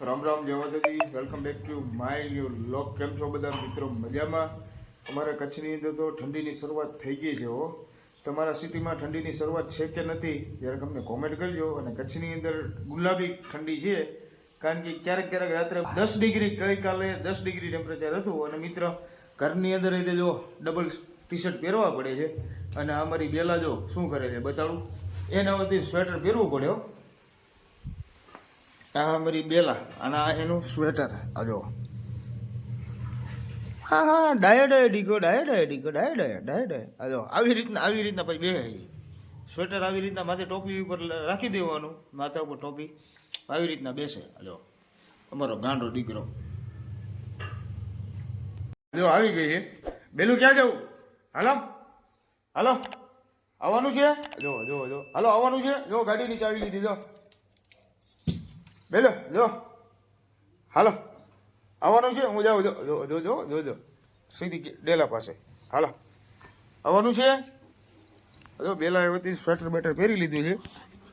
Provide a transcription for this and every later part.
રામ રામ, જય welcome back to my new લોક કેમ છો બધા? મિત્રો, મજામાં? અમારા કચ્છની અંદર તો ઠંડીની શરૂઆત થઈ ગઈ છે, હો. તમારા સિટીમાં ઠંડીની શરૂઆત છે કે નથી જ્યારે તમને કોમેન્ટ કરજો. અને કચ્છની અંદર ગુલાબી ઠંડી છે, કારણ કે ક્યારેક ક્યારેક રાત્રે દસ ડિગ્રી, ગઈકાલે દસ ડિગ્રી ટેમ્પરેચર હતું. અને મિત્ર, ઘરની અંદર રીતે જો ડબલ ટી શર્ટ પહેરવા પડે છે. અને અમારી બેલા જો શું કરે છે, બતાડું? એના વતી સ્વેટર પહેરવું પડે, હો. આ અમારી બેલા, અને આ એનું સ્વેટર, આ જો. હા હા ડાય ડાય ડીગો ડાય ડાય ડીગો ડાય ડાય ડાય ડાય. આ જો, આવી રીતના આવી રીતના પછી બે સ્વેટર આવી રીતના માથે ટોપી ઉપર રાખી દેવાનું, માથા ઉપર ટોપી. આવી રીતના બેસે જો. અમારો ગાંડો દીકરો. જો, આવી ગઈ છે બેલું ક્યાં જવું? હાલો? હાલો? આવવાનું છે? જો જો જો. હાલો, આવવાનું છે? જો ગાડીની ચાવી લીધી, જો. બેલો જો હાલો આવવાનું છે? હું જાઉં જો જો જો જો જો સીધી ડેલા પાસે. હાલો. આવવાનું છે? જો, બેલા વતી સ્વેટર બેટર પહેરી લીધું છે.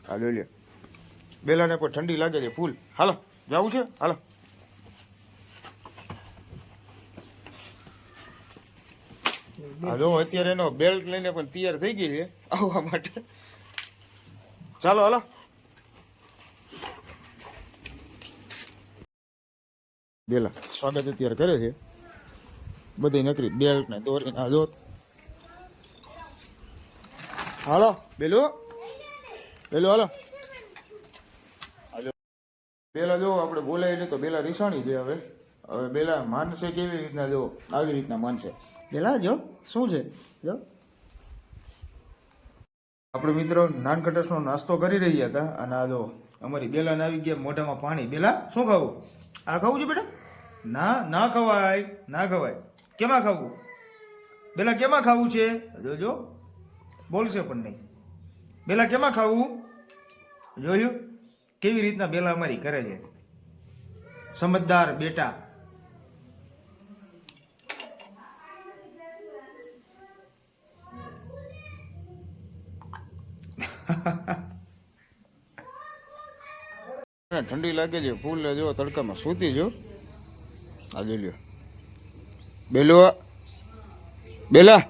હા લે લે. બેલાને પણ ઠંડી લાગે છે, ફૂલ. હાલો. જવું છે? હાલો. જો, અત્યારે એનો બેલ્ટ લઈને પણ તૈયાર થઈ ગઈ છે. આવવા માટે. ચાલો, હાલો. બેલા. સ્વાગત અત્યારે કરે છે. બધી નકરી બેલ્ટ ને દોરી ના દોર હાલો, બેલો. બેલો, હાલો. બેલા જો, આપણે બોલાય નહીં તો બેલા રીસાણી છે હવે. હવે બેલા માનશે કેવી રીતના જો? આવી રીતના માનશે. બેલા, જો, શું છે? જો. આપણે મિત્રો નાનકટસનો નાસ્તો કરી રહ્યા હતા અને આ જો, અમારી બેલાને આવી ગયા મોઢામાં પાણી. બેલા, શું ખાવું? આ ખાવું છે બેટા? ના ના ખવાય ના ખવાય. કેમાં ખાવું? બેલા કેમાં ખાવું છે? જોજો બોલશે પણ નહીં. બેલા કેમાં ખાવું? જોયું કેવી રીતના બેલા અમારી કરે છે? સમજદાર બેટા. ઠંડી લાગે છે, ફૂલ જો તડકામાં સૂતી જો. આ લ્યો બેલો બેલા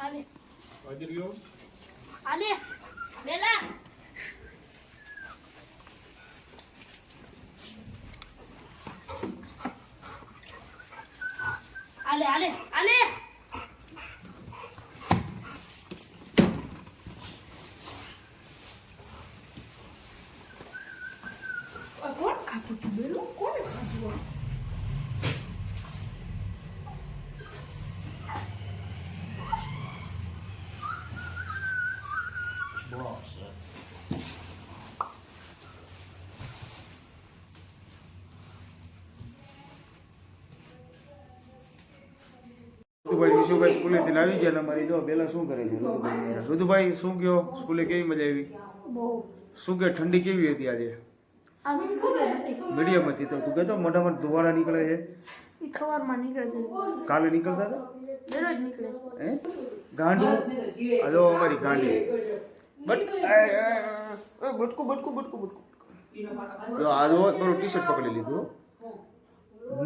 આલે. આલે. બેલા. આલે આલે આલે. આ કોણ ખાતું હતું બેલું? કોણ ઋતુભાઈ વિશુભાઈ સ્કૂલેથી આવી ગયા મારી અમારી. જો બેલા શું કરે છે ઋતુભાઈ ઋતુભાઈ શું કયો સ્કૂલે કેવી મજા આવી? શું કે ઠંડી કેવી હતી આજે? મીડિયમ હતી તો. તું કહેતો મોઢામાં ધુવાડા નીકળે છે? નીકળે છે. કાલે નીકળતા હતા? દરરોજ નીકળે છે. ગાંડું? હલો અમારી ગાંડી. બટ બટકું બટકું બટકું બટકું. આ જો ટી શર્ટ પકડી લીધું.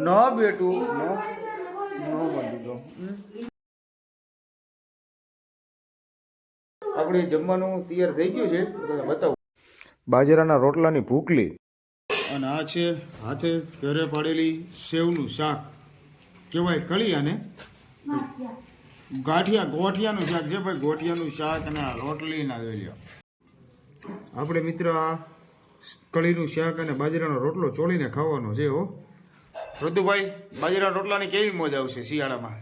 ન બેટું ન. આપણે આપણે જમવાનું તૈયાર થઈ ગયું છે તમને બતાવું. બાજરાના રોટલાની ભૂકલી અને આ છે હાથે ઘરે પાડેલી સેવનું શાક. કહેવાય કળિયાને ગાંઠિયા ગોઠિયાનું શાક છે ભાઈ ગોઠિયાનું શાક અને આ રોટલી ના આપણે મિત્ર આ કળીનું શાક અને બાજરાનો રોટલો ચોળીને ખાવાનો છે હો. ઋતુભાઈ બાજરાના રોટલાની કેવી મોજ આવશે શિયાળામાં?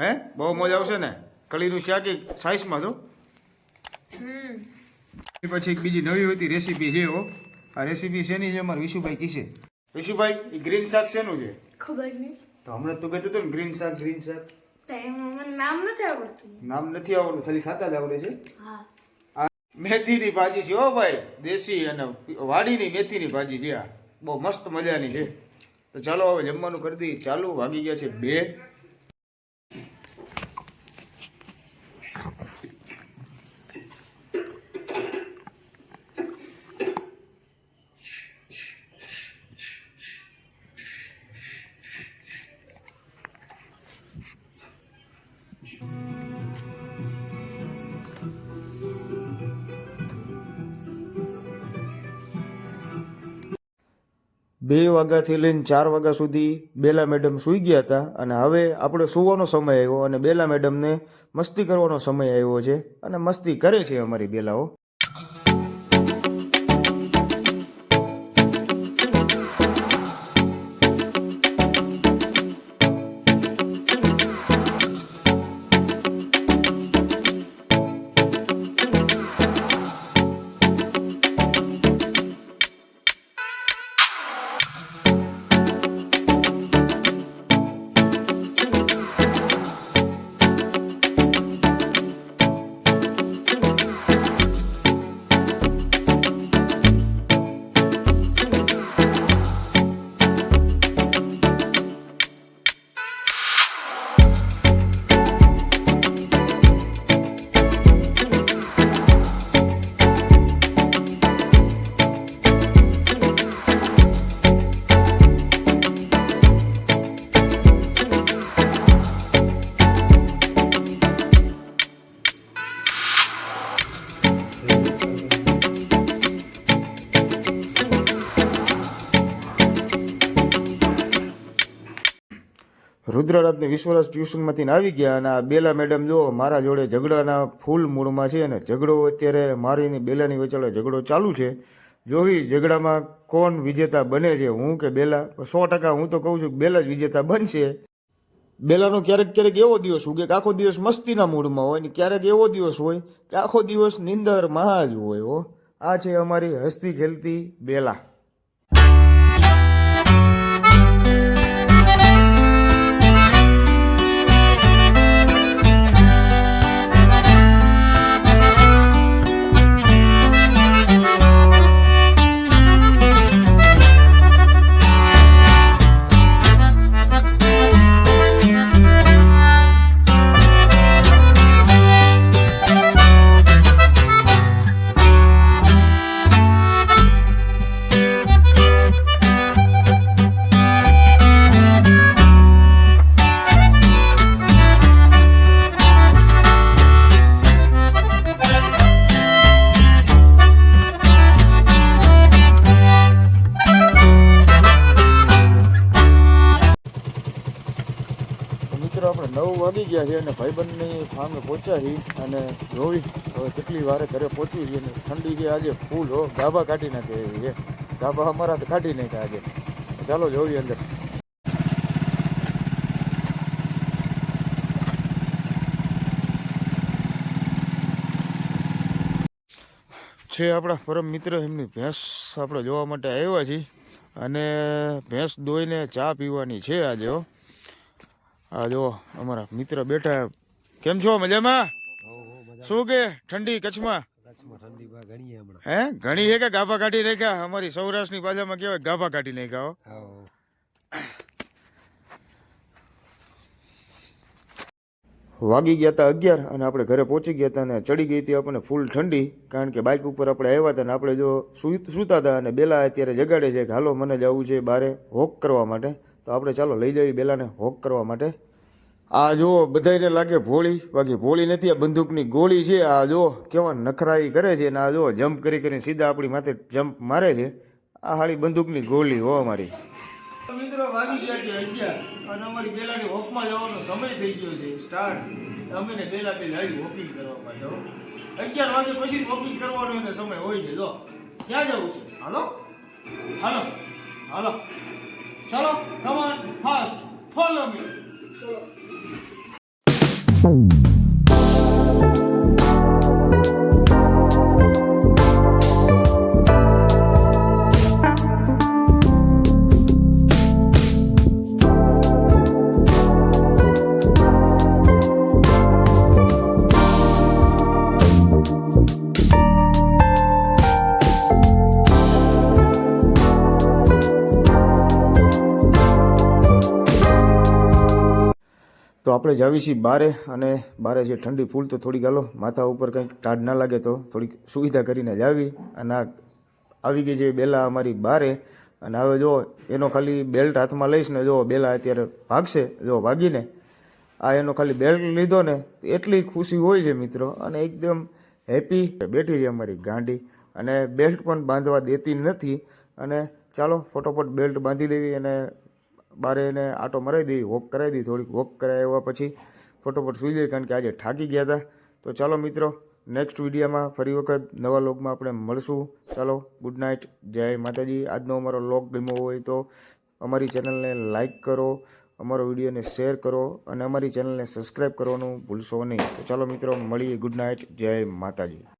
હે? બહુ મોજ આવશે ને? કળીનું શાક એક સાઈઝમાં તો પછી એક બીજી નવી હતી રેસીપી છે હો આ રેસીપી શેની છે અમારે વિશુભાઈ કીશે વિશુભાઈ એ ગ્રીન શાક શેનું છે? ખબર નહીં. તો હમણાં તું કહેતો હતો ને ગ્રીન શાક ગ્રીન શાક. નામ નથી આવડતું. નામ નથી આવડતું ખાલી ખાતા જ આવડે છે. હા. આ મેથીની ભાજી છે હો ભાઈ દેશી અને વાડીની મેથીની ભાજી છે આ. બહુ મસ્ત મજાની છે. તો ચાલો હવે જમવાનું કરી દઈએ. ચાલુ વાગી ગયા છે બે. બે વાગ્યાથી લઈને ચાર વાગ્યા સુધી બેલા મેડમ સૂઈ ગયા હતા અને હવે આપણે સૂવાનો સમય આવ્યો અને બેલા મેડમને મસ્તી કરવાનો સમય આવ્યો છે અને મસ્તી કરે છે અમારી બેલાઓ. રુદ્રરાજને વિશ્વરાજ ટ્યુશનમાંથી આવી ગયા અને આ બેલા મેડમ જો મારા જોડે ઝઘડાના ફૂલ મૂળમાં છે અને ઝઘડો અત્યારે મારીને બેલાની વચ્ચે ઝઘડો ચાલુ છે. જોવી ઝઘડામાં કોણ વિજેતા બને છે? હું કે બેલા? સો ટકા હું તો કહું છું બેલા જ વિજેતા બનશે. બેલાનો ક્યારેક ક્યારેક એવો દિવસ હોય કે આખો દિવસ મસ્તીના મૂડમાં હોય ને ક્યારેક એવો દિવસ હોય કે આખો દિવસ નિંદર મહાજ હોય હો. આ છે અમારી હસતી ખેલતી બેલા. મિત્રો, આપણે નવ વાગી ગયા છે અને ભાઈબંધની ફાર્મે પહોંચ્યા છીએ અને જોઈ હવે કેટલી વારે ઘરે પહોંચી છીએ અને ઠંડી છે આજે ફૂલ, હો, ગાભા કાઢી નાખે છે. ગાભા અમારા તો કાઢી નાખ્યા આજે. ચાલો જોઈએ અંદર. છે આપણા પરમ મિત્ર એમની ભેંસ આપણે જોવા માટે આવ્યા છીએ. અને ભેંસ દોઈને ચા પીવાની છે આજે, હો. આ જો અમારા મિત્ર બેઠા કેમ છો? મજામાં? શું કે? ઠંડી, કચ્છમાં? હે? ઘણી છે કે ગાભા કાઢી નાખ્યા? અમારી સૌરાષ્ટ્રની ભાષામાં કહેવાય ગાભા કાઢી નાખ્યા હો. વાગી ગયા હતા અગિયાર અને આપણે ઘરે પહોંચી ગયા હતા અને ચડી ગઈ હતી આપણને ફૂલ ઠંડી, કારણ કે બાઇક ઉપર આપણે આવ્યા હતા અને આપણે જો સૂતા હતા અને બેલા અત્યારે જગાડે છે કે હાલો મને જવું છે બારે હોક કરવા માટે. તો આપણે ચાલો લઈ જઈએ બેલાને હોક કરવા માટે. આ જો બધાને લાગે ભોળી. બાકી ભોળી નથી, આ બંદૂકની ગોળી છે. આ જો કેવા નખરાઈ કરે છે ને આ જો જમ્પ કરી કરીને સીધા આપણી માથે જમ્પ મારે છે. આ હાળી બંદૂકની ગોળી હો અમારી. મિત્રો, વાગી ગયા છે અગિયાર અને અમારી બેલાની હોકમાં જવાનો સમય થઈ ગયો છે. સ્ટાર્ટ અમે બેલા બે આવી વોકિંગ કરવા માટે અગિયાર વાગે પછી વોકિંગ કરવાનો એને સમય હોય છે. જો, ક્યાં જવું છે? હાલો? હાલો. હાલો. ચાલો કમાન ફાસ્ટ ફોલો મી તો આપણે જાવી છીએ બારે અને બારે જે ઠંડી ફૂલ તો થોડીક હાલો, માથા ઉપર કંઈક ટાઢ ના લાગે તો થોડીક સુવિધા કરીને જ આવી અને આ આવી ગઈ જે બેલા અમારી બારે અને હવે જો એનો ખાલી બેલ્ટ હાથમાં લઈશ ને જો બેલા અત્યારે ભાગશે, જો ભાગીને આ એનો ખાલી બેલ્ટ લીધો ને એટલી ખુશી હોય છે મિત્રો અને એકદમ હેપી બેઠી છે અમારી ગાંડી અને બેલ્ટ પણ બાંધવા દેતી નથી અને ચાલો ફટોફટ બેલ્ટ બાંધી દેવી અને બારે એને આટો મરાવી દઈ વોક કરાવી દીધી થોડીક. વોક કરાવ્યા પછી ફટોફટ સુઈ જઈએ કારણ કે આજે થાકી ગયા હતા. તો ચાલો મિત્રો નેક્સ્ટ વિડીયોમાં ફરી વખત નવા લોગમાં આપણે મળશું. ચાલો ગુડ નાઇટ જય માતાજી. આજનો અમારો લોગ ગમ્યો હોય તો અમારી ચેનલને લાઇક કરો, અમારો વિડીયોને શેર કરો અને અમારી ચેનલને સબસ્ક્રાઈબ કરવાનું ભૂલશો નહીં. તો ચાલો મિત્રો, મળીએ. ગુડ નાઇટ જય માતાજી.